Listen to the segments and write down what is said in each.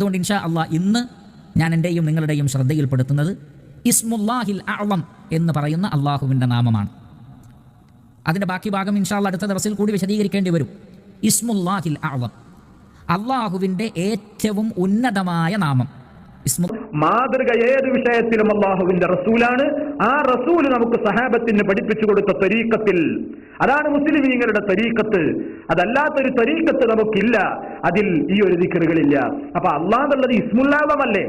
അതുകൊണ്ട് ഇൻഷാ അള്ളാഹ് ഇന്ന് ഞാൻ എന്റെയും നിങ്ങളുടെയും ശ്രദ്ധയിൽപ്പെടുത്തുന്നത് ഇസ്മുല്ലാഹിൽ അളം എന്ന് പറയുന്ന അള്ളാഹുവിന്റെ നാമമാണ്. അതിന്റെ ബാക്കി ഭാഗം ഇൻഷാല്ല അടുത്ത ദിവസത്തിൽ കൂടി വിശദീകരിക്കേണ്ടി വരും. ഇസ്മുല്ലാഹിൽ അളം അള്ളാഹുവിന്റെ ഏറ്റവും ഉന്നതമായ നാമം. മാതൃക ഏത് വിഷയത്തിലും അള്ളാഹുവിന്റെ റസൂലാണ്. ആ റസൂൽ നമുക്ക് സഹാബത്തിന് പഠിപ്പിച്ചു കൊടുത്ത തരീക്കത്തിൽ അതാണ് മുസ്ലിമീങ്ങളുടെ തരീക്കത്ത് അതല്ലാത്തൊരു തരീക്കത്ത് നമുക്കില്ല. അതിൽ ഈ ഒരു ദിക്കറുകളില്ല അപ്പൊ അള്ളാഹുള്ളത് ഇസ്മുല്ലാദമല്ലേ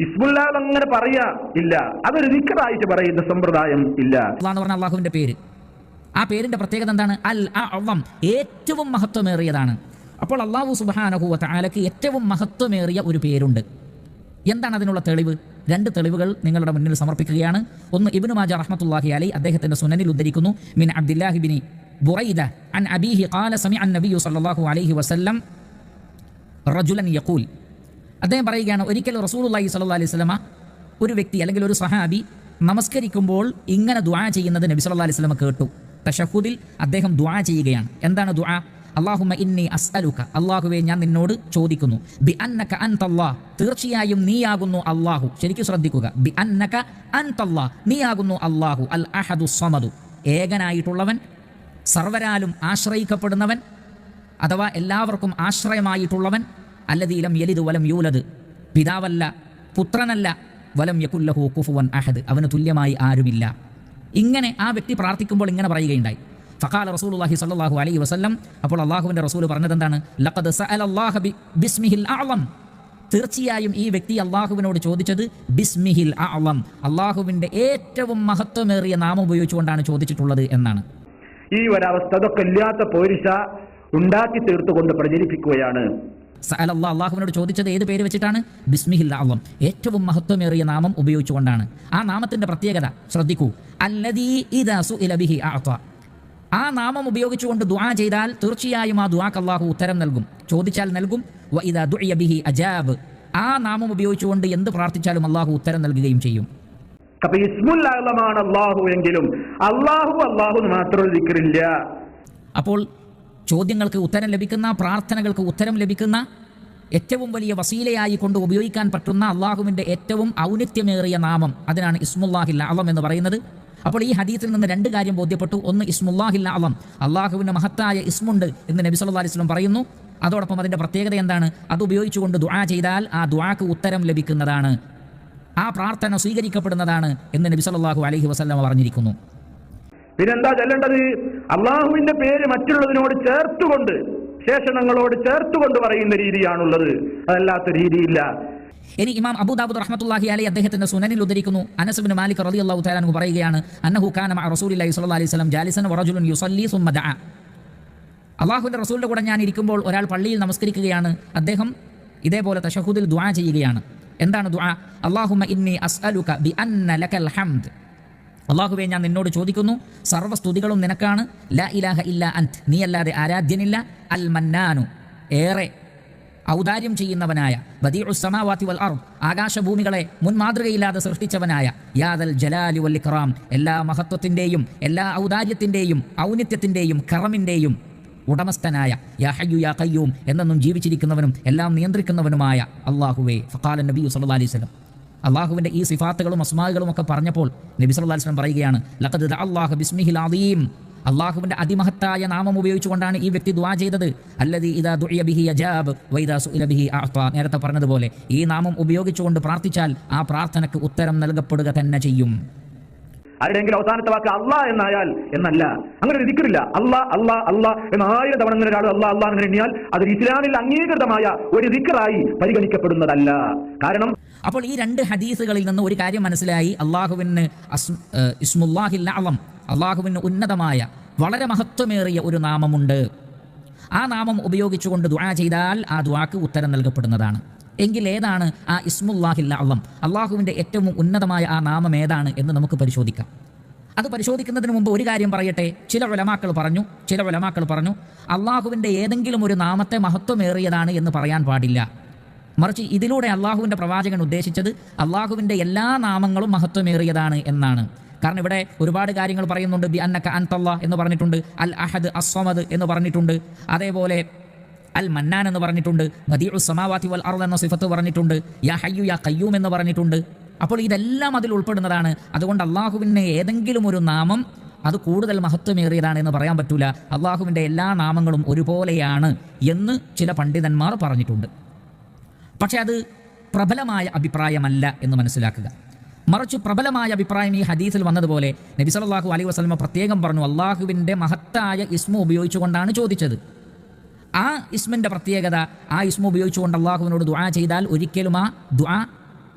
ഇസ്മുല്ലാദ് അങ്ങനെ പറയാ ഇല്ല. അതൊരു ദിക്കറായിട്ട് പറയുന്ന സമ്പ്രദായം ഇല്ല. അള്ളാഹുവിന്റെ പേര്. ആ പേരിന്റെ പ്രത്യേകത എന്താണ്? അൽ അവം ഏറ്റവും മഹത്വമേറിയതാണ്. അപ്പോൾ അള്ളാഹു സുബാനഹുവ താലക്ക് ഏറ്റവും മഹത്വമേറിയ ഒരു പേരുണ്ട്. എന്താണ് അതിനുള്ള തെളിവ്? രണ്ട് തെളിവുകൾ നിങ്ങളുടെ മുന്നിൽ സമർപ്പിക്കുകയാണ്. ഒന്ന് ഇബ്നു മാജ റഹ്മത്തുള്ളാഹി അലൈ അദ്ദേഹത്തിന്റെ സുനനിൽ ഉദ്ധരിക്കുന്നു. മിൻ അബ്ദുല്ലാഹിബിനി ബുറൈദ അൻ അബീഹി ഖാല സമിഅ നബിയു സല്ലല്ലാഹു അലൈഹി വസല്ലം റജുലൻ യഖൂൽ. അദ്ദേഹം പറയുകയാണ് ഒരിക്കൽ റസൂലുള്ളാഹി സ്വല്ലല്ലാഹി അലൈഹി വസല്ലമ ഒരു വ്യക്തി അല്ലെങ്കിൽ ഒരു സഹാബി നമസ്കരിക്കുമ്പോൾ ഇങ്ങനെ ദുആ ചെയ്യുന്നത് നബി സല്ലല്ലാഹി അലൈഹി വസല്ലമ കേട്ടു. തഷഹുദിൽ അദ്ദേഹം ദുആ ചെയ്യുകയാണ്. എന്താണ് ദുആ? അള്ളാഹുമ്മ ഇന്നി അസ്അലുക. അള്ളാഹുവെ ഞാൻ നിന്നോട് ചോദിക്കുന്നു. ബി അന്നക അൻതല്ലാ തീർച്ചയായും നീയാകുന്നു അള്ളാഹു ശരിക്കും ശ്രദ്ധിക്കുക. ബി അന്നക അൻതല്ലാ നീയാകുന്നു അള്ളാഹു അൽ അഹദു സമദു. ഏകനായിട്ടുള്ളവൻ സർവരാലും ആശ്രയിക്കപ്പെടുന്നവൻ അഥവാ എല്ലാവർക്കും ആശ്രയമായിട്ടുള്ളവൻ അല്ലതീലം യലിത് വലം യൂലത് പിതാവല്ല പുത്രനല്ല വലം യക്കുല്ലഹു കുഫുവൻ അഹദ്. അവന് തുല്യമായി ആരുമില്ല. ഇങ്ങനെ ആ വ്യക്തി പ്രാർത്ഥിക്കുമ്പോൾ ഇങ്ങനെ പറയുകയുണ്ടായി. ഫഖാല റസൂലുള്ളാഹി സ്വല്ലല്ലാഹു അലൈഹി വസല്ലം. അപ്പോൾ അള്ളാഹുവിന്റെ റസൂൽ പറഞ്ഞത് എന്താണ് ലഖദ് സഅലല്ലാഹ ബിസ്മിഹിൽ അഅലം. തീർച്ചയായും ഈ വ്യക്തി അള്ളാഹുവിനോട് ചോദിച്ചത് ബിസ്മിഹിൽ അഅലം. അള്ളാഹുവിന്റെ ഏറ്റവും മഹത്വമേറിയ നാമം ഉപയോഗിച്ചുകൊണ്ടാണ് ചോദിച്ചിട്ടുള്ളത് എന്നാണ്. ഈ ഒരവസ്ഥ അതൊക്കെ ഇല്ലാത്ത പോരിശ ഉണ്ടാക്കി തീർത്തുകൊണ്ട് പ്രചരിപ്പിക്കുകയാണ്. സഅലല്ലാ അള്ളാഹുവിനോട് ചോദിച്ചത് ഏത് പേര് വെച്ചിട്ടാണ്? ബിസ്മിഹിൽ അളം ഏറ്റവും മഹത്വമേറിയ നാമം ഉപയോഗിച്ചുകൊണ്ടാണ്. ആ നാമത്തിന്റെ പ്രത്യേകത ശ്രദ്ധിക്കൂ. അല്ലദീ ഇദാ സുഇല ബിഹി അഅത. ആ നാമം ഉപയോഗിച്ചുകൊണ്ട് ദുആ ചെയ്താൽ തീർച്ചയായും ആ ദുആക്ക് അള്ളാഹു ഉത്തരം നൽകും. ചോദിച്ചാൽ നൽകും. വ ഇദാ അജാബ്. ആ നാമം ഉപയോഗിച്ചുകൊണ്ട് എന്ത് പ്രാർത്ഥിച്ചാലും അള്ളാഹു ഉത്തരം നൽകുകയും ചെയ്യും. അപ്പൊ ഇസ്മുല്ലാഹമാണ് അള്ളാഹു എങ്കിലും അള്ളാഹു അള്ളാഹു അപ്പോൾ ചോദ്യങ്ങൾക്ക് ഉത്തരം ലഭിക്കുന്ന പ്രാർത്ഥനകൾക്ക് ഉത്തരം ലഭിക്കുന്ന ഏറ്റവും വലിയ വസീലയായി കൊണ്ട് ഉപയോഗിക്കാൻ പറ്റുന്ന അള്ളാഹുവിന്റെ ഏറ്റവും ഔന്നിത്യമേറിയ നാമം അതിനാണ് ഇസ്മുല്ലാഹിൽ അളം എന്ന് പറയുന്നത്. അപ്പോൾ ഈ ഹദീസിൽ നിന്ന് രണ്ട് കാര്യം ബോധ്യപ്പെട്ടു. ഒന്ന് ഇസ്മുല്ലാഹില്ല അളം അള്ളാഹുവിന്റെ മഹത്തായ ഇസ്മുണ്ട് എന്ന് നബി സല്ലാ അലൈഹി വസല്ലം പറയുന്നു. അതോടൊപ്പം അതിന്റെ പ്രത്യേകത എന്താണ്? അത് ഉപയോഗിച്ചുകൊണ്ട് ദുആ ചെയ്താൽ ആ ദുആക്ക് ഉത്തരം ലഭിക്കുന്നതാണ്. ആ പ്രാർത്ഥന സ്വീകരിക്കപ്പെടുന്നതാണ് എന്ന് നബി സല്ലാഹു അലഹി വസല്ലം പറഞ്ഞിരിക്കുന്നു. പിന്നെന്താ ചെല്ലേണ്ടത്? അള്ളാഹുവിന്റെ പേര് മറ്റുള്ളതിനോട് ചേർത്തുകൊണ്ട് ശേഷണങ്ങളോട് ചേർത്തുകൊണ്ട് പറയുന്ന രീതിയാണുള്ളത്. അതല്ലാത്ത രീതിയില്ല. ഇനി ഇമാം അബൂദാബുദ് റഹ്മത്തുള്ളാഹി അലൈഹി അദ്ദേഹത്തിന്റെ സുനനിൽ ഉദ്ധരിക്കുന്നു. അനസ് ബിൻ മാലിക് റളിയല്ലാഹു അള്ളാഹു അൻഹു പറയുകയാണ് അന്നഹു മഅ റസൂലില്ലാഹി സ്വല്ലല്ലാഹി അലൈഹി വസല്ലം ജാലിസൻ വറജുലുൻ യുസല്ലി സുമ്മ ദഅ. അള്ളാഹുവിന്റെ റസൂലിന്റെ കൂടെ ഞാൻ ഇരിക്കുമ്പോൾ ഒരാൾ പള്ളിയിൽ നമസ്കരിക്കുകയാണ്. അദ്ദേഹം ഇതേപോലെ തഷഹുദിൽ ദുആ ചെയ്യുകയാണ്. എന്താണ് ദുആ? അള്ളാഹുമ്മ ഇന്നി അസ്അലുക ബി ലക്കൽ ഹംദ്. ഞാൻ നിന്നോട് ചോദിക്കുന്നു സർവസ്തുതികളും നിനക്കാണ്? ലാ ഇലാഹ ഇല്ല അന്ത് നീ അല്ലാതെ ആരാധ്യനില്ല. അൽ മന്നാനു. ഏറെ ഔദാര്യം ചെയ്യുന്നവനായ ബദീഉ ഉസ്സമാവാത്തി വൽ അറു ആകാശഭൂമികളെ മുൻമാതൃകയില്ലാതെ സൃഷ്ടിച്ചവനായ യാദൽ ജലാലി വൽ ഇക്റാം എല്ലാ മഹത്വത്തിന്റെയും എല്ലാ ഔദാര്യത്തിന്റെയും ഔന്നിത്യത്തിന്റെയും കറമിന്റെയും ഉടമസ്ഥനായ യാ ഹയ്യു യാ കയ്യൂം എന്നെന്നും ജീവിച്ചിരിക്കുന്നവനും എല്ലാം നിയന്ത്രിക്കുന്നവനുമായ അള്ളാഹുവേ ഫഖാല നബി സല്ലാ അലൈഹി വസല്ലം. അള്ളാഹുവിന്റെ ഈ സിഫാത്തുകളും അസ്മാകളും ഒക്കെ പറഞ്ഞപ്പോൾ നബി സല്ലല്ലാഹു അലൈഹി വസല്ലം പറയുകയാണ് ലഖദ് അള്ളാഹു ബിസ്മിഹിൽ അദീം. അള്ളാഹുവിന്റെ അതിമഹത്തായ നാമം ഉപയോഗിച്ചുകൊണ്ടാണ് ഈ വ്യക്തി ദുആ ചെയ്തത്. അല്ലതി അജാബ് നേരത്തെ പറഞ്ഞതുപോലെ ഈ നാമം ഉപയോഗിച്ചുകൊണ്ട് പ്രാർത്ഥിച്ചാൽ ആ പ്രാർത്ഥനയ്ക്ക് ഉത്തരം നൽകപ്പെടുക തന്നെ ചെയ്യും. ആരുടെയെങ്കിലും അവസാനത്തെ വാക്ക് അള്ളാ എന്നായാൽ എന്നല്ല. അങ്ങനെ ഒരു ദിക്കറില്ല അള്ളാ അള്ളാ അള്ളാ എന്ന് ആയിരം തവണ അങ്ങനെ ഒരാൾ അള്ളാ അള്ളാ എന്ന് എണ്ണിയാൽ അത് ഇസ്ലാമിൽ അംഗീകൃതമായ ഒരു ദിക്കറായി പരിഗണിക്കപ്പെടുന്നതല്ല. കാരണം അപ്പോൾ ഈ രണ്ട് ഹദീസുകളിൽ നിന്ന് ഒരു കാര്യം മനസ്സിലായി. അള്ളാഹുവിന് ഇസ്മുല്ലാഹിൽ അളം അള്ളാഹുവിന് ഉന്നതമായ വളരെ മഹത്വമേറിയ ഒരു നാമമുണ്ട്. ആ നാമം ഉപയോഗിച്ചുകൊണ്ട് ദുആ ചെയ്താൽ ആ ദുആക്ക് ഉത്തരം നൽകപ്പെടുന്നതാണ്. എങ്കിൽ ഏതാണ്? ആ ഇസ്മുല്ലാഹിൽ അള്ളം അള്ളാഹുവിന്റെ ഏറ്റവും ഉന്നതമായ ആ നാമം ഏതാണ് എന്ന് നമുക്ക് പരിശോധിക്കാം. അത് പരിശോധിക്കുന്നതിന് മുമ്പ് ഒരു കാര്യം പറയട്ടെ. ചില ഉലമാക്കൾ പറഞ്ഞു ചില ഉലമാക്കൾ പറഞ്ഞു അള്ളാഹുവിന്റെ ഏതെങ്കിലും ഒരു നാമത്തെ മഹത്വമേറിയതാണ് എന്ന് പറയാൻ പാടില്ല. മറിച്ച് ഇതിലൂടെ അള്ളാഹുവിന്റെ പ്രവാചകൻ ഉദ്ദേശിച്ചത് അള്ളാഹുവിന്റെ എല്ലാ നാമങ്ങളും മഹത്വമേറിയതാണ് എന്നാണ്. കാരണം ഇവിടെ ഒരുപാട് കാര്യങ്ങൾ പറയുന്നുണ്ട് ബി അന്നക്ക അൻതല്ല എന്ന് പറഞ്ഞിട്ടുണ്ട് അൽ അഹദ് അസ്വമദ് എന്ന് പറഞ്ഞിട്ടുണ്ട് അതേപോലെ അൽ മന്നാൻ എന്ന് പറഞ്ഞിട്ടുണ്ട് ബദീഉ സമാവാതി വൽ അർദ് എന്ന സിഫത്ത് പറഞ്ഞിട്ടുണ്ട് യാ ഹയ്യു യാ കയ്യൂം എന്ന് പറഞ്ഞിട്ടുണ്ട്. അപ്പോൾ ഇതെല്ലാം അതിൽ ഉൾപ്പെടുന്നതാണ്. അതുകൊണ്ട് അള്ളാഹുവിന് ഏതെങ്കിലും ഒരു നാമം അത് കൂടുതൽ മഹത്വമേറിയതാണ് എന്ന് പറയാൻ പറ്റൂല. അള്ളാഹുവിന്റെ എല്ലാ നാമങ്ങളും ഒരുപോലെയാണ് എന്ന് ചില പണ്ഡിതന്മാർ പറഞ്ഞിട്ടുണ്ട്. പക്ഷെ അത് പ്രബലമായ അഭിപ്രായമല്ല എന്ന് മനസ്സിലാക്കുക. മറിച്ച് പ്രബലമായ അഭിപ്രായം ഈ ഹദീസിൽ വന്നതുപോലെ നബി സല്ലല്ലാഹു അലൈഹി വസ്ലമ പ്രത്യേകം പറഞ്ഞു അള്ളാഹുവിന്റെ മഹത്തായ ഇസ്മു ഉപയോഗിച്ചുകൊണ്ടാണ് ചോദിച്ചത്. ആ ഇസ്മിന്റെ പ്രത്യേകത ആ ഇസ്മു ഉപയോഗിച്ചുകൊണ്ട് അള്ളാഹുവിനോട് ദുആ ചെയ്താൽ ഒരിക്കലും ആ ദുആ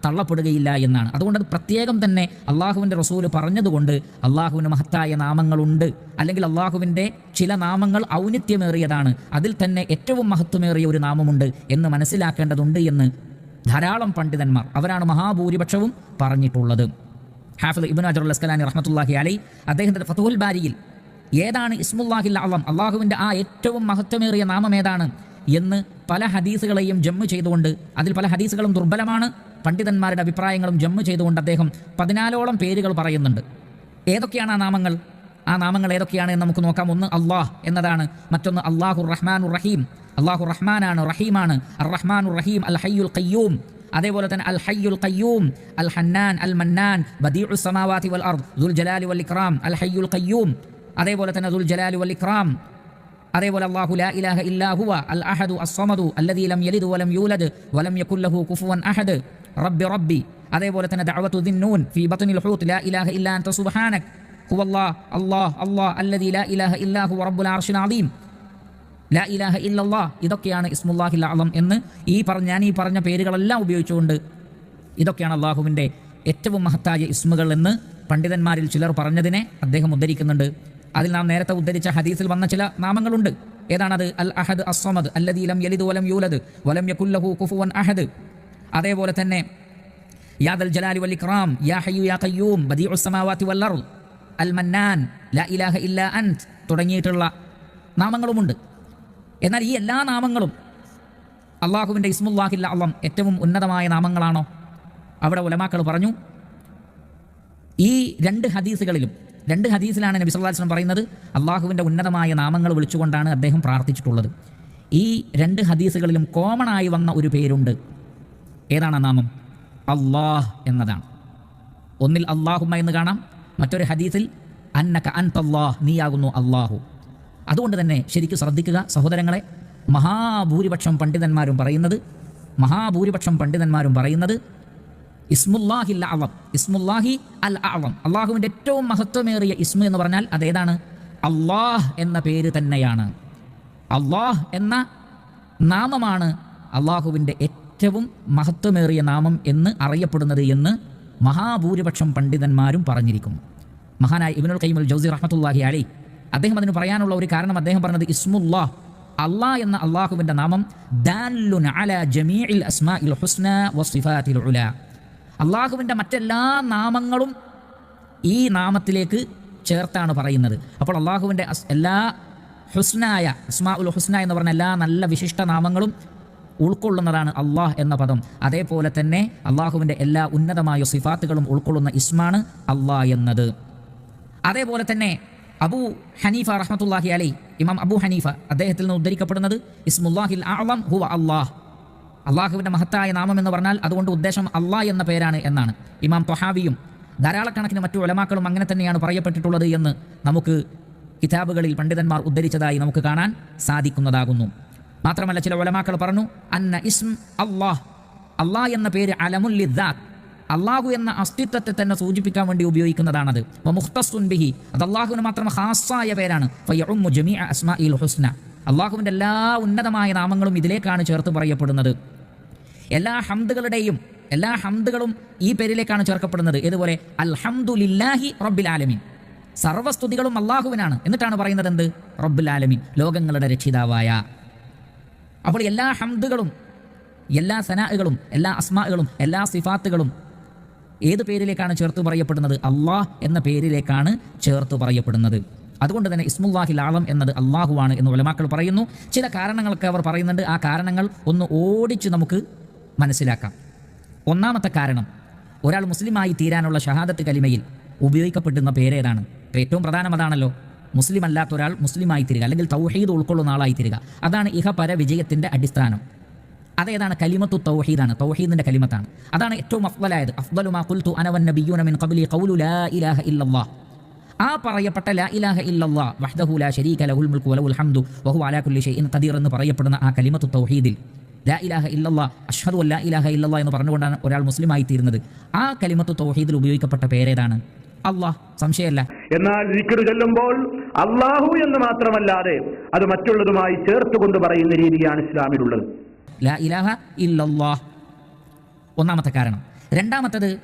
തള്ളപ്പെടുകയില്ല എന്നാണ്. അതുകൊണ്ട് അത് പ്രത്യേകം തന്നെ അള്ളാഹുവിന്റെ റസൂൽ പറഞ്ഞതുകൊണ്ട് അള്ളാഹുവിന് മഹത്തായ നാമങ്ങളുണ്ട് അല്ലെങ്കിൽ അള്ളാഹുവിന്റെ ചില നാമങ്ങൾ ഔന്നിത്യമേറിയതാണ് അതിൽ തന്നെ ഏറ്റവും മഹത്വമേറിയ ഒരു നാമമുണ്ട് എന്ന് മനസ്സിലാക്കേണ്ടതുണ്ട് എന്ന് ധാരാളം പണ്ഡിതന്മാർ അവരാണ് മഹാഭൂരിപക്ഷവും പറഞ്ഞിട്ടുള്ളത്. ഹാഫിദ് ഇബിൻ അജറുൽ അസ്കലാനി റഹ്മത്തുല്ലാഹി അലൈ അദ്ദേഹത്തിന്റെ ഫതുൽ ബാരിയിൽ ഏതാണ് ഇസ്മുല്ലാഹിൽ അളം അള്ളാഹുവിന്റെ ആ ഏറ്റവും മഹത്വമേറിയ നാമം ഏതാണ് എന്ന് പല ഹദീസുകളെയും ജമ്മു ചെയ്തുകൊണ്ട് അതിൽ പല ഹദീസുകളും ദുർബലമാണ്. പണ്ഡിതന്മാരുടെ അഭിപ്രായങ്ങളും ജമ്മു ചെയ്തുകൊണ്ട് അദ്ദേഹം പതിനാലോളം പേരുകൾ പറയുന്നുണ്ട്. ഏതൊക്കെയാണ് ആ നാമങ്ങൾ? ആ നാമങ്ങൾ ഏതൊക്കെയാണ് എന്ന് നമുക്ക് നോക്കാം. ഒന്ന് അള്ളാഹ് എന്നതാണ്. മറ്റൊന്ന് അള്ളാഹു റഹ്മാനു റഹീം. അള്ളാഹു റഹ്മാനാണ് റഹീമാണ്. അർ റഹ്മാനു റഹീം അൽ ഹയ്യുൽ ഖയ്യൂം. അതേപോലെ തന്നെ അൽ ഹയ്യുൽ ഖയ്യൂം അൽ ഹന്നാൻ അൽ മന്നാൻ ബദീഉ സമാവാതി വൽ അർദ് ദുൽ ജലാലി വൽ ഇക്റാം അൽ ഹയ്യുൽ ഖയ്യൂം. അതേപോലെ തന്നെ ദുൽ ജലാലി വൽ ഇക്റാം അതേപോലെ അള്ളാഹു ലാ ഇലാഹ ഇല്ലാ ഹുവ അൽ അഹദു അസ്സമദു അല്ലദീ ലം യലിദ് വലം യൂലദ് വലം യകുൽ ലഹു കുഫുവൻ അഹദ്. റബ്ബി റബ്ബി. അതേപോലെ തന്നെ ദഅവത്തു ദിന്നൂൻ ഫീ ബത്നിൽ ഹൂത്ത് ലാ ഇലാഹ ഇല്ലാ അൻത സുബ്ഹാനക്. ഹുവ അല്ലാഹ് അല്ലാഹ് അല്ലാഹ് അല്ലദീ ലാ ഇലാഹ ഇല്ലാ ഹുവ റബ്ബുൽ അർശിൽ അദീം. ലാ ഇലാഹ ഇല്ലല്ലാ ഇതൊക്കെയാണ് ഇസ്മുല്ലാഹിൽ അളം എന്ന് ഈ പറഞ്ഞ ഞാൻ ഈ പറഞ്ഞ പേരുകളെല്ലാം ഉപയോഗിച്ചുകൊണ്ട് ഇതൊക്കെയാണ് അള്ളാഹുവിന്റെ ഏറ്റവും മഹത്തായ ഇസ്മുകൾ എന്ന് പണ്ഡിതന്മാരിൽ ചിലർ പറഞ്ഞതിനെ അദ്ദേഹം ഉദ്ധരിക്കുന്നുണ്ട്. അതിൽ നാം നേരത്തെ ഉദ്ധരിച്ച ഹദീസിൽ വന്ന ചില നാമങ്ങളുണ്ട്. ഏതാണത്? അൽ അഹദ് അസ്വമദ് അല്ലദീലം യലിദ് വലം യൂലദ് വലം യകുല്ലഹു കുഫുവൻ അഹദ്. അതേപോലെ തന്നെ യാദൽ ജലാലി വൽ ക്രാം യാ ഹയ്യു യാ കയ്യൂം ബദീഉ സമാവാതി വൽ അൽ മന്നാൻ ല ഇലാഹ ഇല്ല അൻത് തുടങ്ങിയിട്ടുള്ള നാമങ്ങളുമുണ്ട്. എന്നാൽ ഈ എല്ലാ നാമങ്ങളും അള്ളാഹുവിന്റെ ഇസ്മുല്ലാഹില്ല അള്ളം ഏറ്റവും ഉന്നതമായ നാമങ്ങളാണോ? അവിടെ ഉലമാക്കൾ പറഞ്ഞു ഈ രണ്ട് ഹദീസുകളിലും രണ്ട് ഹദീസിലാണ് നബി അലൈഹി വസല്ലം പറയുന്നത് അള്ളാഹുവിന്റെ ഉന്നതമായ നാമങ്ങൾ വിളിച്ചുകൊണ്ടാണ് അദ്ദേഹം പ്രാർത്ഥിച്ചിട്ടുള്ളത്. ഈ രണ്ട് ഹദീസുകളിലും കോമൺ ആയി വന്ന ഒരു പേരുണ്ട്. ഏതാണ് നാമം? അള്ളാഹ് എന്നതാണ്. ഒന്നിൽ അള്ളാഹുമ്മ എന്ന് കാണാം മറ്റൊരു ഹദീസിൽ അന്നക അൻതല്ലാഹ് നീയാകുന്നു അള്ളാഹു അതുകൊണ്ട് തന്നെ ശരിക്കും ശ്രദ്ധിക്കുക സഹോദരങ്ങളെ മഹാഭൂരിപക്ഷം പണ്ഡിതന്മാരും പറയുന്നത് മഹാഭൂരിപക്ഷം പണ്ഡിതന്മാരും പറയുന്നത് ഇസ്മുല്ലാഹി അൽ അവം ഇസ്മുല്ലാഹി അൽ അവം അള്ളാഹുവിന്റെ ഏറ്റവും മഹത്വമേറിയ ഇസ്മു എന്ന് പറഞ്ഞാൽ അതേതാണ് അള്ളാഹ് എന്ന പേര് തന്നെയാണ്. അള്ളാഹ് എന്ന നാമമാണ് അള്ളാഹുവിന്റെ ഏറ്റവും മഹത്വമേറിയ നാമം എന്ന് അറിയപ്പെടുന്നത് എന്ന് മഹാഭൂരിപക്ഷം പണ്ഡിതന്മാരും പറഞ്ഞിരിക്കുന്നു. മഹാനായ ഇബിനുൽ കൈമുൽ ജൗസി റഹ്മത്തുല്ലാഹി അലി അദ്ദേഹം അതിന് പറയാനുള്ള ഒരു കാരണം അദ്ദേഹം പറഞ്ഞത് ഇസ്മുല്ലാ അള്ളാഹ് എന്ന അള്ളാഹുവിന്റെ നാമം ഹുസ്ന ഉല. അള്ളാഹുവിന്റെ മറ്റെല്ലാ നാമങ്ങളും ഈ നാമത്തിലേക്ക് ചേർത്താണ് പറയുന്നത്. അപ്പോൾ അള്ളാഹുവിന്റെ എല്ലാ ഹുസ്നായ അസ്മാ ഉൽ ഹുസ്ന എന്ന് പറഞ്ഞ എല്ലാ നല്ല വിശിഷ്ട നാമങ്ങളും ഉൾക്കൊള്ളുന്നതാണ് അള്ളാഹ് എന്ന പദം. അതേപോലെ തന്നെ അള്ളാഹുവിന്റെ എല്ലാ ഉന്നതമായ സിഫാത്തുകളും ഉൾക്കൊള്ളുന്ന ഇസ്മാണ് അള്ളാഹ് എന്നത്. അതേപോലെ തന്നെ അബൂ ഹനീഫ റഹ്മത്തുല്ലാഹി അലൈ ഇമാം അബൂ ഹനീഫ അദ്ദേഹത്തിൽ നിന്ന് ഉദ്ധരിക്കപ്പെടുന്നത് ഇസ്മുല്ലാഹിൽ ആളം ഹുവ അള്ളാഹ്. അള്ളാഹുവിന്റെ മഹത്തായ നാമം എന്ന് പറഞ്ഞാൽ അതുകൊണ്ട് ഉദ്ദേശം അള്ളാഹ് എന്ന പേരാണ് എന്നാണ്. ഇമാം തൊഹാവിയും ധാരാളക്കണക്കിന് മറ്റു ഉലമാക്കളും അങ്ങനെ തന്നെയാണ് പറയപ്പെട്ടിട്ടുള്ളത് എന്ന് നമുക്ക് കിതാബുകളിൽ പണ്ഡിതന്മാർ ഉദ്ധരിച്ചതായി നമുക്ക് കാണാൻ സാധിക്കുന്നതാകുന്നു. മാത്രമല്ല ചില ഒലമാക്കൾ പറഞ്ഞു അന്ന ഇസ്ം അള്ളാഹ്. അള്ളാഹ് എന്ന പേര് അലമുല്ലിദാത്ത് അള്ളാഹു എന്ന അസ്തിത്വത്തെ തന്നെ സൂചിപ്പിക്കാൻ വേണ്ടി ഉപയോഗിക്കുന്നതാണത്. വ മുഖ്തസ്സുൻ ബിഹി. അത് അള്ളാഹുവിന് മാത്രം ഹാസായ പേരാണ്. അസ്മാഇൽ ഹുസ്ന. അള്ളാഹുവിന്റെ എല്ലാ ഉന്നതമായ നാമങ്ങളും ഇതിലേക്കാണ് ചേർത്ത് പറയപ്പെടുന്നത്. എല്ലാ ഹംദുകളുടെയും എല്ലാ ഹംദുകളും ഈ പേരിലേക്കാണ് ചേർക്കപ്പെടുന്നത്. ഇതുപോലെ അൽഹംദുലില്ലാഹി റബ്ബിൽ ആലമീൻ. സർവസ്തുതികളും അള്ളാഹുവിനാണ്. എന്നിട്ടാണ് പറയുന്നത് എന്ത്? റബ്ബുൽ ആലമീൻ. ലോകങ്ങളുടെ രക്ഷിതാവായ അപ്പോൾ എല്ലാ ഹംദുകളും എല്ലാ സനാഹുകളും എല്ലാ അസ്മാകളും എല്ലാ സിഫാത്തുകളും ഏത് പേരിലേക്കാണ് ചേർത്ത് പറയപ്പെടുന്നത്? അള്ളാഹ് എന്ന പേരിലേക്കാണ് ചേർത്ത് പറയപ്പെടുന്നത്. അതുകൊണ്ട് തന്നെ ഇസ്മുല്ലാഹിൽ ആളം എന്നത് അള്ളാഹുവാണ് എന്ന് ഉലമാക്കൾ പറയുന്നു. ചില കാരണങ്ങളൊക്കെ അവർ പറയുന്നുണ്ട്. ആ കാരണങ്ങൾ ഒന്ന് ഓടിച്ച് നമുക്ക് മനസ്സിലാക്കാം. ഒന്നാമത്തെ കാരണം ഒരാൾ മുസ്ലിമായി തീരാനുള്ള ഷഹാദത്ത് കലിമയിൽ ഉപയോഗിക്കപ്പെടുന്ന പേരേതാണ് ഏറ്റവും പ്രധാനം അതാണല്ലോ. മുസ്ലിം അല്ലാത്ത ഒരാൾ മുസ്ലിമായി തീരുക അല്ലെങ്കിൽ തൗഹീദ് ഉൾക്കൊള്ളുന്ന ആളായി തീരുക. അതാണ് ഇഹപര വിജയത്തിന്റെ അടിസ്ഥാനം. അതേതാണ് കലിമത്തു തൗഹീദാണ്. തൗഹീദിന്റെ കലിമത്താണ്. അതാണ് ഏറ്റവും അഫ്ദലായത് അഫ്ദലു അനവൻ വന്നബിയ്യൂന മിൻ ഖബ്ലി ഖൗലു ലാ ഇലാഹ ഇല്ലല്ലാഹ് ആ പറയപ്പെട്ട ലാ ഇലാഹ ഇല്ലല്ലാഹ് വഹ്ദഹു ലാ ശരീക ലഹുൽ മുൽക്കു വലഹുൽ ഹംദു വഹു അലാ കുല്ലി ഷൈഇൻ ഖദീർ എന്ന് പറയപ്പെടുന്ന ആ കലിമത്തു തൗഹീദിൽ ലാ ഇലാഹ ഇല്ലല്ലാഹ് അഷ്ഹദു ലാ ഇലാഹ ഇല്ലല്ലാഹ് എന്ന് പറഞ്ഞുകൊണ്ടാണ് ഒരാൾ മുസ്ലിമായി തീരുന്നത്. ആ കലിമത്തു തൗഹീദിൽ ഉപയോഗിക്കപ്പെട്ട പേരേതാണ് അള്ളാഹ്. സംശയമല്ല. എന്നാൽ ദിക്റ് ചൊല്ലുമ്പോൾ അള്ളാഹു എന്ന് മാത്രമല്ലാതെ അത് മറ്റുള്ളതുമായി ചേർത്തുകൊണ്ട് പറയുന്ന രീതിയാണ് ഇസ്ലാമിലുള്ളത്. ലാ ഇലാഹ ഇല്ലല്ലാഹ്. ഒന്നാമത്തെ കാരണം. രണ്ടാമത്തത്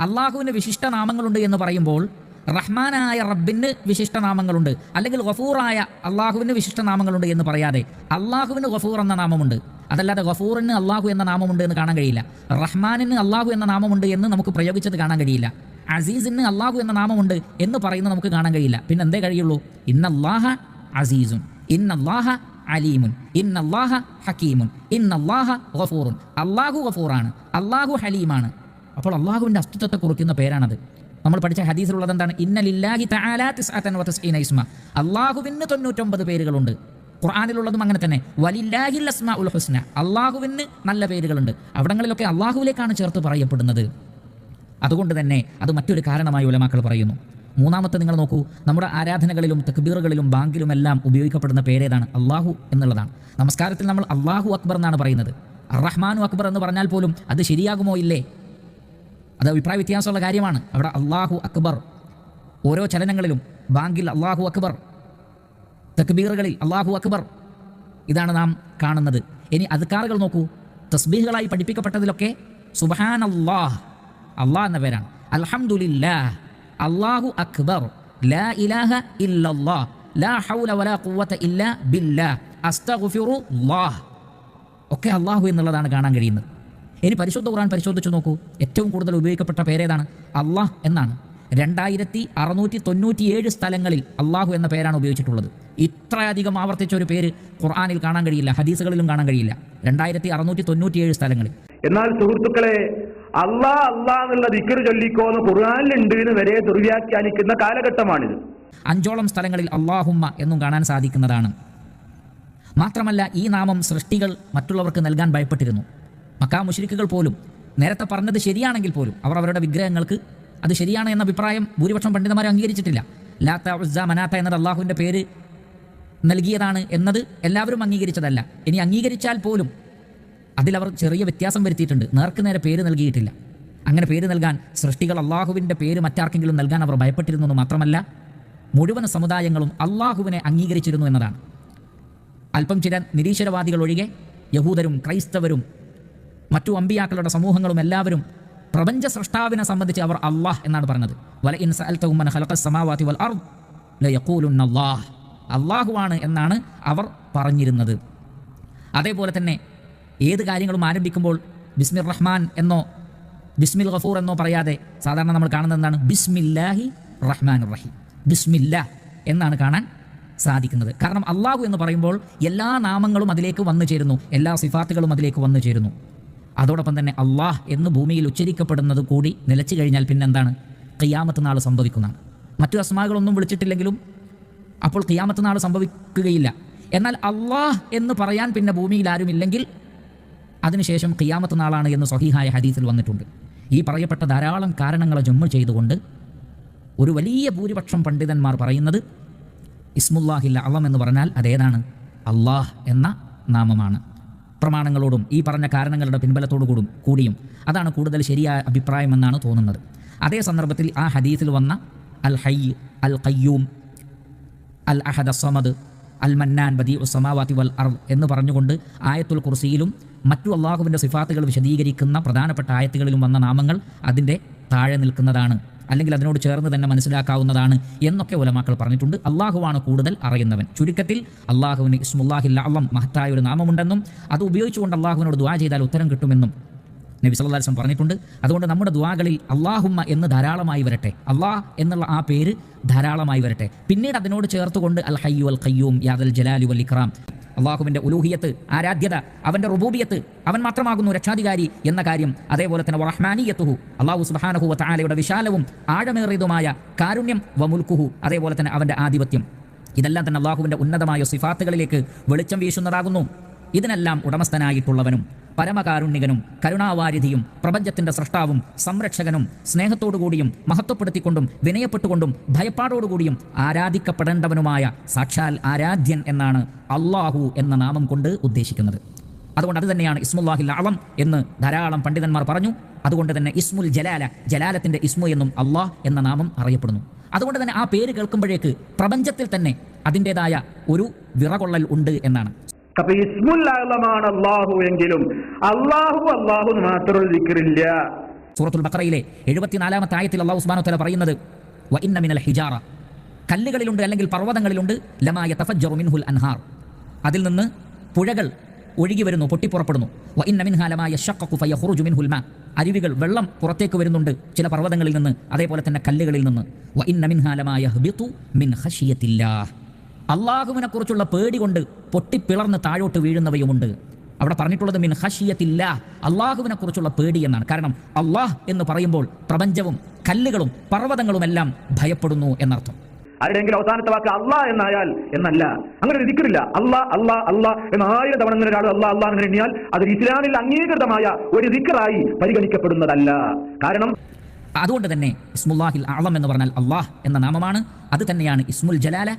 അള്ളാഹുവിന് വിശിഷ്ട നാമങ്ങളുണ്ട് എന്ന് പറയുമ്പോൾ റഹ്മാനായ റബ്ബിന് വിശിഷ്ട നാമങ്ങളുണ്ട്. അല്ലെങ്കിൽ ഗഫൂറായ അള്ളാഹുവിന് വിശിഷ്ട നാമങ്ങളുണ്ട് എന്ന് പറയാതെ അള്ളാഹുവിന് ഗഫൂർ എന്ന നാമമുണ്ട്. അതല്ലാതെ ഗഫൂറിന് അള്ളാഹു എന്ന നാമമുണ്ട് എന്ന് കാണാൻ കഴിയില്ല. റഹ്മാനിന് അള്ളാഹു എന്ന നാമമുണ്ട് എന്ന് നമുക്ക് പ്രയോഗിച്ചത് കാണാൻ കഴിയില്ല. അസീസിന് അള്ളാഹു എന്ന നാമമുണ്ട് എന്ന് പറയുന്നത് നമുക്ക് കാണാൻ കഴിയില്ല. പിന്നെ എന്തേ കഴിയുള്ളൂ? ഇന്നല്ലാഹ അസീസുൻ ഇന്നല്ലാഹ അലീമുൻ ഇന്നല്ലാഹ ഹക്കീമുൻ ഇന്നല്ലാഹ ഗഫൂറുൻ അള്ളാഹു ഗഫൂറാണ് അള്ളാഹു ഹലീമാണ്. അപ്പോൾ അള്ളാഹുവിന്റെ അസ്തിത്വത്തെ കുറിക്കുന്ന പേരാണത്. നമ്മൾ പഠിച്ച ഹദീസിലുള്ളത് എന്താണ്? ഇന്നലില്ലാഹി ഇസ്മ. അള്ളാഹുവിന് തൊണ്ണൂറ്റൊമ്പത് പേരുകളുണ്ട്. ഖുർആാനിലുള്ളതും അങ്ങനെ തന്നെ. വലില്ലാഹിൽ അസ്മ ഉൽ ഹുസ്ന. അള്ളാഹുവിന് നല്ല പേരുകളുണ്ട്. അവിടങ്ങളിലൊക്കെ അള്ളാഹുവിലേക്കാണ് ചേർത്ത് പറയപ്പെടുന്നത്. അതുകൊണ്ട് തന്നെ അത് മറ്റൊരു കാരണമായി ഉലമാക്കൾ പറയുന്നു. മൂന്നാമത്തെ നിങ്ങൾ നോക്കൂ നമ്മുടെ ആരാധനകളിലും തക്ബീറുകളിലും ബാങ്കിലുമെല്ലാം ഉപയോഗിക്കപ്പെടുന്ന പേരേതാണ് അള്ളാഹു എന്നുള്ളതാണ്. നമസ്കാരത്തിൽ നമ്മൾ അള്ളാഹു അക്ബർ എന്നാണ് പറയുന്നത്. റഹ്മാനു അക്ബർ എന്ന് പറഞ്ഞാൽ പോലും അത് ശരിയാകുമോ ഇല്ലേ? അത് അഭിപ്രായ വ്യത്യാസമുള്ള കാര്യമാണ്. അവിടെ അള്ളാഹു അക്ബർ ഓരോ ചലനങ്ങളിലും ബാങ്കിൽ അള്ളാഹു അക്ബർ തക്ബീറുകളിൽ അള്ളാഹു അക്ബർ ഇതാണ് നാം കാണുന്നത്. ഇനി അധികാറുകൾ നോക്കൂ തസ്ബീഹുകളായി പഠിപ്പിക്കപ്പെട്ടതിലൊക്കെ സുബാൻ അള്ളാഹ് അള്ളാഹ് എന്ന പേരാണ്. അൽഹംദുലില്ലാ അള്ളാഹു അക്ബർ. ലാ ഇലാഹ ഇല്ലല്ലാഹ് ലാ ഹൗല വലാ ഖുവത ഇല്ലാ ബില്ലാ. അസ്തഗ്ഫിറുല്ലാഹ് ഒക്കെ അള്ളാഹു എന്നുള്ളതാണ് കാണാൻ കഴിയുന്നത്. ഇനി പരിശുദ്ധ ഖുർആൻ പരിശോധിച്ചു നോക്കൂ. ഏറ്റവും കൂടുതൽ ഉപയോഗിക്കപ്പെട്ട പേരേതാണ് അള്ളാഹ് എന്നാണ്. രണ്ടായിരത്തി അറുന്നൂറ്റി തൊണ്ണൂറ്റിയേഴ് സ്ഥലങ്ങളിൽ അള്ളാഹു എന്ന പേരാണ് ഉപയോഗിച്ചിട്ടുള്ളത്. ഇത്രയധികം ആവർത്തിച്ച ഒരു പേര് ഖുർആാനിൽ കാണാൻ കഴിയില്ല ഹദീസുകളിലും കാണാൻ കഴിയില്ല. രണ്ടായിരത്തി അറുന്നൂറ്റി തൊണ്ണൂറ്റിയേഴ് സ്ഥലങ്ങളിൽ. എന്നാൽ സുഹൃത്തുക്കളെ അള്ളാ അള്ളാ എന്നുള്ള ദിക്കർ ചൊല്ലിക്കോന്ന് ഖുർആാനിലുണ്ട് എന്ന് വരെ ദുർവ്യാഖ്യാനിക്കുന്ന കാലഘട്ടമാണിത്. അഞ്ചോളം സ്ഥലങ്ങളിൽ അള്ളാഹുമ്മ എന്നും കാണാൻ സാധിക്കുന്നതാണ്. മാത്രമല്ല ഈ നാമം സൃഷ്ടികൾ മറ്റുള്ളവർക്ക് നൽകാൻ ഭയപ്പെട്ടിരുന്നു. മക്കാ മുഷരിക്കുകൾ പോലും നേരത്തെ പറഞ്ഞത് ശരിയാണെങ്കിൽ പോലും അവർ അവരുടെ വിഗ്രഹങ്ങൾക്ക് അത് ശരിയാണ് എന്ന അഭിപ്രായം ഭൂരിപക്ഷം പണ്ഡിതന്മാരെ അംഗീകരിച്ചിട്ടില്ല. ലാത്ത ഉസ്സ മനാത്ത എന്നത് അള്ളാഹുവിന്റെ പേര് നൽകിയതാണ് എന്നത് എല്ലാവരും അംഗീകരിച്ചതല്ല. ഇനി അംഗീകരിച്ചാൽ പോലും അതിലവർ ചെറിയ വ്യത്യാസം വരുത്തിയിട്ടുണ്ട്. നേർക്ക് നേരെ പേര് നൽകിയിട്ടില്ല. അങ്ങനെ പേര് നൽകാൻ സൃഷ്ടികൾ അള്ളാഹുവിന്റെ പേര് മറ്റാർക്കെങ്കിലും നൽകാൻ അവർ ഭയപ്പെട്ടിരുന്നു എന്ന് മാത്രമല്ല മുഴുവൻ സമുദായങ്ങളും അള്ളാഹുവിനെ അംഗീകരിച്ചിരുന്നു എന്നതാണ്. അല്പം ചില നിരീശ്വരവാദികൾ ഒഴികെ യഹൂദരും ക്രൈസ്തവരും മറ്റു അമ്പിയാക്കളുടെ സമൂഹങ്ങളും എല്ലാവരും പ്രപഞ്ച സൃഷ്ടാവിനെ സംബന്ധിച്ച് അവർ അള്ളാഹ് എന്നാണ് പറഞ്ഞത്. വല ഇൻ സഅൽതഹും മൻ ഖലഖസ് സമാവാതി വൽ അള്ളാഹുവാണ് എന്നാണ് അവർ പറഞ്ഞിരുന്നത്. അതേപോലെ തന്നെ ഏത് കാര്യങ്ങളും ആരംഭിക്കുമ്പോൾ ബിസ്മിർ റഹ്മാൻ എന്നോ ബിസ്മിൽ ഗഫൂർ എന്നോ പറയാതെ സാധാരണ നമ്മൾ കാണുന്നത് എന്താണ്? ബിസ്മില്ലാഹി റഹ്മാൻ റഹീം. ബിസ്മില്ല എന്നാണ് കാണാൻ സാധിക്കുന്നത്. കാരണം അള്ളാഹു എന്ന് പറയുമ്പോൾ എല്ലാ നാമങ്ങളും അതിലേക്ക് വന്നു ചേരുന്നു. എല്ലാ സിഫാത്തുകളും അതിലേക്ക് വന്നു ചേരുന്നു. അതോടൊപ്പം തന്നെ അള്ളാഹ് എന്ന് ഭൂമിയിൽ ഉച്ചരിക്കപ്പെടുന്നത് കൂടി നിലച്ചു കഴിഞ്ഞാൽ പിന്നെ എന്താണ് കയ്യാമത്ത് നാൾ സംഭവിക്കുന്നതാണ്. മറ്റു അസ്മാകളൊന്നും വിളിച്ചിട്ടില്ലെങ്കിലും അപ്പോൾ കയ്യാമത്ത് നാൾ സംഭവിക്കുകയില്ല. എന്നാൽ അള്ളാഹ് എന്ന് പറയാൻ പിന്നെ ഭൂമിയിൽ ആരുമില്ലെങ്കിൽ അതിനുശേഷം കിയാമത്ത് നാളാണ് എന്ന് സ്വഹീഹായ ഹദീസിൽ വന്നിട്ടുണ്ട്. ഈ പറയപ്പെട്ട ധാരാളം കാരണങ്ങളെ ജമ്മു ചെയ്തുകൊണ്ട് ഒരു വലിയ ഭൂരിപക്ഷം പണ്ഡിതന്മാർ പറയുന്നത് ഇസ്മുല്ലാഹില്ല അവം എന്ന് പറഞ്ഞാൽ അതേതാണ്? അള്ളാഹ് എന്ന നാമമാണ്. പ്രമാണങ്ങളോടും ഈ പറഞ്ഞ കാരണങ്ങളുടെ പിൻബലത്തോടു കൂടും കൂടിയും അതാണ് കൂടുതൽ ശരിയായ അഭിപ്രായമെന്നാണ് തോന്നുന്നത്. അതേ സന്ദർഭത്തിൽ ആ ഹദീസിൽ വന്ന അൽ ഹൈ അൽ ഖയ്യൂം അൽ അഹദ് സമദ് അൽ മന്നാൻ ബദി ഉസമാവാത്തി വൽ അർ എന്ന് പറഞ്ഞുകൊണ്ട് ആയത്തുൽ കുർസിയിലും മറ്റു അള്ളാഹുവിന്റെ സിഫാത്തുകൾ വിശദീകരിക്കുന്ന പ്രധാനപ്പെട്ട ആയത്തുകളിലും വന്ന നാമങ്ങൾ അതിന്റെ താഴെ നിൽക്കുന്നതാണ്. അല്ലെങ്കിൽ അതിനോട് ചേർന്ന് തന്നെ മനസ്സിലാക്കാവുന്നതാണ് എന്നൊക്കെ ഉലമാക്കൾ പറഞ്ഞിട്ടുണ്ട്. അള്ളാഹുവാണ് കൂടുതൽ അറിയുന്നവൻ. ചുരുക്കത്തിൽ അള്ളാഹുവിന് ഇസ്മുല്ലാഹില്ല അള്ളം മഹത്തായ ഒരു നാമമുണ്ടെന്നും അത് ഉപയോഗിച്ചുകൊണ്ട് അള്ളാഹുവിനോട് ദുആ ചെയ്താൽ ഉത്തരം കിട്ടുമെന്നും നബി സല്ലല്ലാഹു അലൈഹി വസല്ലം പറഞ്ഞിട്ടുണ്ട്. അതുകൊണ്ട് നമ്മുടെ ദുആകളിൽ അള്ളാഹുമ്മ എന്ന് ധാരാളമായി വരട്ടെ. അള്ളാഹ് എന്നുള്ള ആ പേര് ധാരാളമായി വരട്ടെ. പിന്നീട് അതിനോട് ചേർത്തുകൊണ്ട് അൽ ഹയ്യു അൽ ഖയ്യൂം യാദൽ ജലാലു വൽ ഇക്രാം അള്ളാഹുവിന്റെ ഉലൂഹിയത്ത് ആരാധ്യത അവന്റെ റുബൂബിയത്ത് അവൻ മാത്രമാകുന്നു രക്ഷാധികാരി എന്ന കാര്യം. അതേപോലെ തന്നെ റഹ്മാനിയത്തുഹു അള്ളാഹു സുബാനഹു വാലയുടെ വിശാലവും ആഴമേറിയതുമായ കാരുണ്യം വമുൽക്കുഹു അതേപോലെ തന്നെ അവന്റെ ആധിപത്യം. ഇതെല്ലാം തന്നെ അള്ളാഹുവിന്റെ ഉന്നതമായ സിഫാത്തുകളിലേക്ക് വെളിച്ചം വീശുന്നതാകുന്നു. ഇതിനെല്ലാം ഉടമസ്ഥനായിട്ടുള്ളവനും പരമകാരുണ്യകനും കരുണാവാരിധിയും പ്രപഞ്ചത്തിന്റെ സൃഷ്ടാവും സംരക്ഷകനും സ്നേഹത്തോടുകൂടിയും മഹത്വപ്പെടുത്തിക്കൊണ്ടും വിനയപ്പെട്ടുകൊണ്ടും ഭയപ്പാടോടുകൂടിയും ആരാധിക്കപ്പെടേണ്ടവനുമായ സാക്ഷാൽ ആരാധ്യൻ എന്നാണ് അള്ളാഹു എന്ന നാമം കൊണ്ട് ഉദ്ദേശിക്കുന്നത്. അതുകൊണ്ട് അത് തന്നെയാണ് ഇസ്മുല്ലാഹിൽ അളം എന്ന് ധാരാളം പണ്ഡിതന്മാർ പറഞ്ഞു. അതുകൊണ്ട് തന്നെ ഇസ്മുൽ ജലാല ജലാലത്തിന്റെ ഇസ്മു എന്നും അള്ളാഹ് എന്ന നാമം അറിയപ്പെടുന്നു. അതുകൊണ്ട് തന്നെ ആ പേര് കേൾക്കുമ്പോഴേക്ക് പ്രപഞ്ചത്തിൽ തന്നെ അതിന്റെതായ ഒരു വിറകൊള്ളൽ ഉണ്ട് എന്നാണ്. അപ്പൊ ഇസ്മുൽ ആലമാണ് അള്ളാഹു എങ്കിലും അള്ളാഹു അള്ളാഹു മാത്രമുള്ള മാത്രം ദിക്കറില്ല സൂറത്തുൽ ബഖറയിലെ എഴുപത്തിനാലാമത്തെ ആയത്തിൽ അള്ളാഹു സുബ്ഹാനഹു തല പറയുന്നത് വ ഇന്ന മിനൽ ഹിജാറ. കല്ലുകളിലുണ്ട് അല്ലെങ്കിൽ പർവതങ്ങളിലുണ്ട് ലമായ തഫജ്ജറു മിൻഹുൽ അൻഹാർ. അതിൽ നിന്ന് പുഴകൾ ഒഴുകി വരുന്നു പൊട്ടിപ്പുറപ്പെടുന്നു. വ ഇന്ന മിൻഹാ ലമാ യശഖഖു ഫയഖ്റുജു മിൻഹുൽ മാ. അരുവികൾ വെള്ളം പുറത്തേക്ക് വരുന്നുണ്ട് ചില പർവതങ്ങളിൽ നിന്ന് അതേപോലെ തന്നെ കല്ലുകളിൽ നിന്ന്. വ ഇന്ന മിൻഹാ ലമാ യഹ്ബിതു മിൻ ഖശിയത്തില്ലാഹ്. അള്ളാഹുവിനെ കുറിച്ചുള്ള പേടി കൊണ്ട് പൊട്ടിപ്പിളർന്ന് താഴോട്ട് വീഴുന്നവയുമുണ്ട്. അവിടെ പറഞ്ഞിട്ടുള്ളത് മിൻ ഹഷിയത്തില്ല അള്ളാഹുവിനെ കുറിച്ചുള്ള പേടി എന്നാണ്. കാരണം അള്ളാഹ് എന്ന് പറയുമ്പോൾ പ്രപഞ്ചവും കല്ലുകളും പർവതങ്ങളുമെല്ലാം ഭയപ്പെടുന്നു എന്നർത്ഥം. ആരുടെയെങ്കിലും അവസാനത്തെ വാക്ക് അള്ളാ എന്നായാൽ എന്നല്ല. അങ്ങനെ ഒരു ദിക്കറില്ല അള്ളാ അള്ളാ അള്ളാ എന്ന് ആയിരം തവണ അങ്ങനെ ഒരാൾ അള്ളാ അള്ളാ എന്ന് എണ്ണിയാൽ അത് ഇസ്ലാമിൽ അംഗീകൃതമായ ഒരു ദിക്കറായി പരിഗണിക്കപ്പെടുന്നതല്ല. കാരണം അതുകൊണ്ട് തന്നെ ഇസ്മുല്ലാഹിൽ ആളം എന്ന് പറഞ്ഞാൽ അള്ളാഹ് എന്ന നാമമാണ്. അത് തന്നെയാണ് ഇസ്മുൽ ജലാല.